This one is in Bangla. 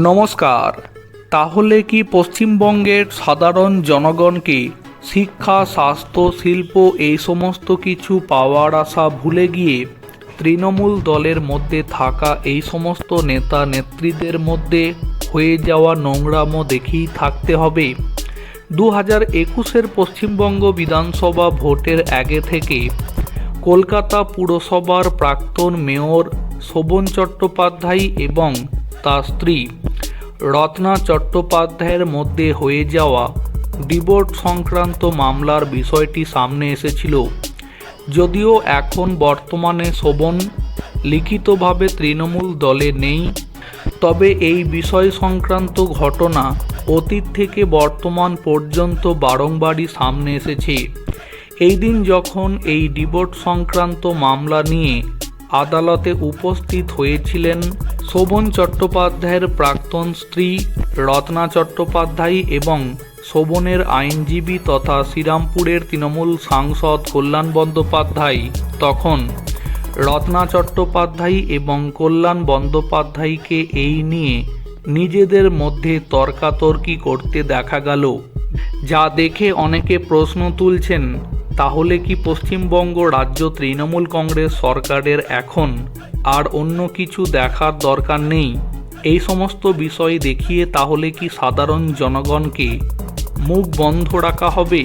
নমস্কার। তাহলে কি পশ্চিমবঙ্গের সাধারণ জনগণকে শিক্ষা, স্বাস্থ্য, শিল্প এই সমস্ত কিছু পাওয়ার আশা ভুলে গিয়ে তৃণমূল দলের মধ্যে থাকা এই সমস্ত নেতা নেত্রীদের মধ্যে হয়ে যাওয়া নোংরামো দেখেই থাকতে হবে। দু হাজার একুশের পশ্চিমবঙ্গ বিধানসভা ভোটের আগে থেকে কলকাতা পুরসভার প্রাক্তন মেয়র শোভন চট্টোপাধ্যায় এবং তার স্ত্রী রত্না চট্টোপাধ্যায়ের মধ্যে হয়ে যাওয়া ডিভোর্স সংক্রান্ত মামলার বিষয়টি সামনে এসেছিল। যদিও এখন বর্তমানে শোভন লিখিতভাবে তৃণমূল দলে নেই, তবে এই বিষয় সংক্রান্ত ঘটনা অতীত থেকে বর্তমান পর্যন্ত বারংবারই সামনে এসেছে। এই দিন যখন এই ডিভোর্স সংক্রান্ত মামলা নিয়ে আদালতে উপস্থিত হয়েছিলেন শোভন চট্টোপাধ্যায়ের প্রাক্তন স্ত্রী রত্না চট্টোপাধ্যায় এবং শোভনের আইনজীবী তথা শ্রীরামপুরের তৃণমূল সাংসদ কল্যাণ বন্দ্যোপাধ্যায়। তখন রত্না চট্টোপাধ্যায় এবং কল্যাণ বন্দ্যোপাধ্যায়কে এই নিয়ে নিজেদের মধ্যে তর্কাতর্কি করতে দেখা গেল। যা দেখে অনেকে প্রশ্ন তুলছেন তাহলে কি পশ্চিমবঙ্গ রাজ্য তৃণমূল কংগ্রেস সরকারের এখন আর অন্য কিছু দেখার দরকার নেই? এই সমস্ত বিষয় দেখিয়ে তাহলে কি সাধারণ জনগণকে মুখ বন্ধ রাখা হবে?